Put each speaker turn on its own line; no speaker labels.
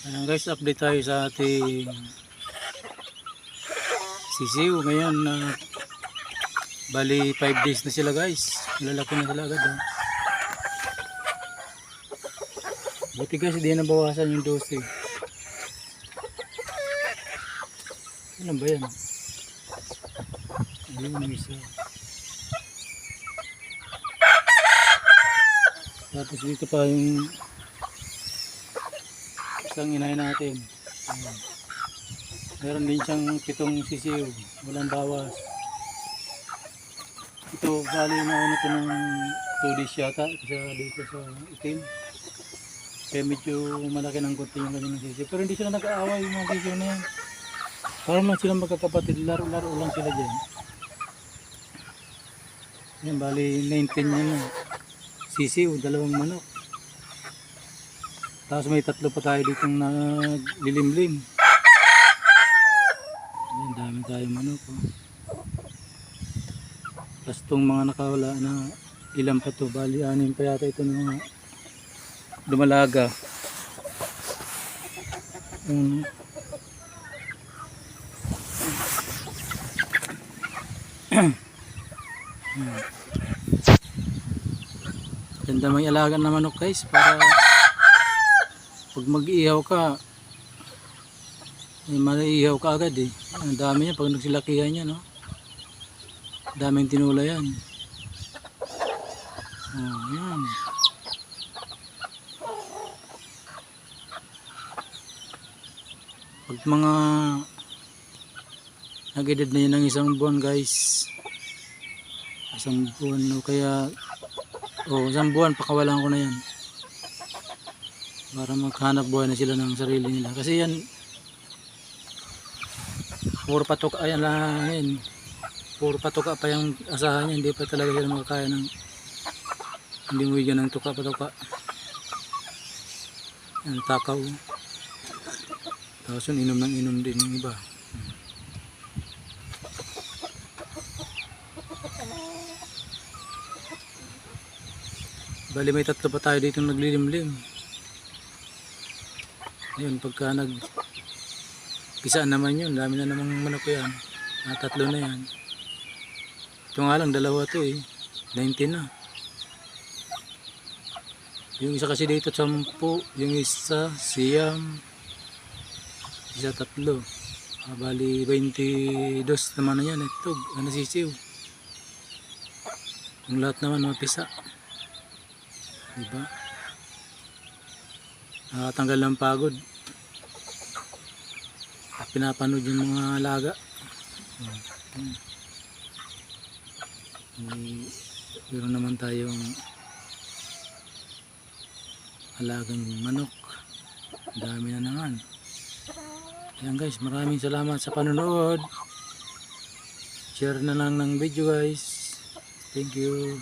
Ayan guys, update tayo sa ating sisiw. Ngayon, na bali 5 days na sila guys. Lalaki na sila agad. Oh. Buti guys, hindi na bawasan yung dose. Ano ba yan? Ayun yung isa. Tapos dito pa yung isang inay natin. Ayan. Meron din siyang pitong sisiw. Walang bawas. Ito, bali na ano ito ng 2 days yata. Isa dito sa itim. Kaya medyo malaki ng konti yung kanyang sisiw. Pero hindi sila nag-aaway yung mga sisiw na yan. Parang lang silang magkakapatid. Laro-laro lang sila dyan. Yan, bali 19 yan. Sisiw, dalawang manok. Tapos may tatlo pa tayo dito na lilimlim. Ayan, dami tayo manok. Oh. Tapos itong mga nakawala na ilan pa to, bali anim pa yata ito ng mga dumalaga. Um, Ganda may alaga na manok guys para pag mag-ihaw ka eh, maiihaw ka agad eh. Ang dami niya pag nagsilakihan niya no. Daming tinula yan. Oh, yan. Pag mga nag-edad na yan ng isang buwan guys. Isang buwan no kaya oh, isang buwan pakawalan ko na yan para maghanap buhay na sila ng sarili nila. Kasi yan puro patok ayan lang yan. Puro patoka pa yung asahan niya. Hindi pa talaga sila makakaya ng hindi mo ng tuka patoka. Yan takaw. Tapos yun inom ng inom din yung iba. Bali may tatlo pa tayo dito naglilimlim Ayun, pagka nag pisaan naman yun, dami na namang manok yan. Ah, tatlo na yan. Ito nga lang, dalawa to eh. 19 na. Yung isa kasi dito, 10. Yung isa, siyam. Isa, tatlo. Ah, bali, 22 naman na yan. Ito, ano sisiw. Yung lahat naman, mapisa. Diba? Nakatanggal ng pagod. Pinapanood yung mga alaga. Hmm. Meron naman tayong alagang manok. Dami na naman. Ayan guys, maraming salamat sa panonood. Share na lang ng video guys. Thank you.